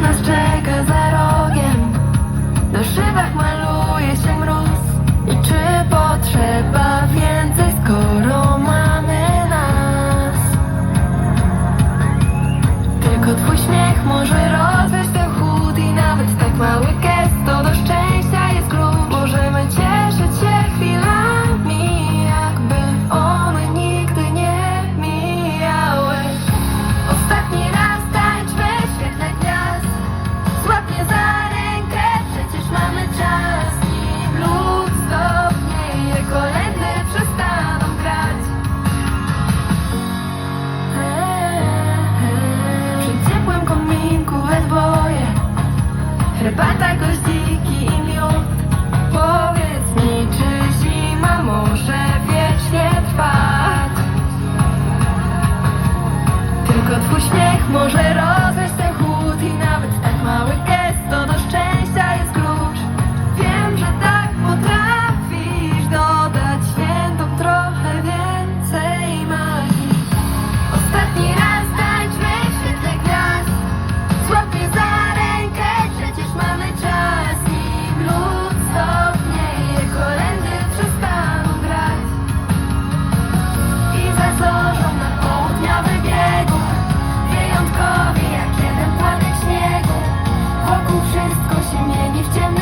nas czeka za rogiem. Na szybach ma Żeby pan зиме нефтяной.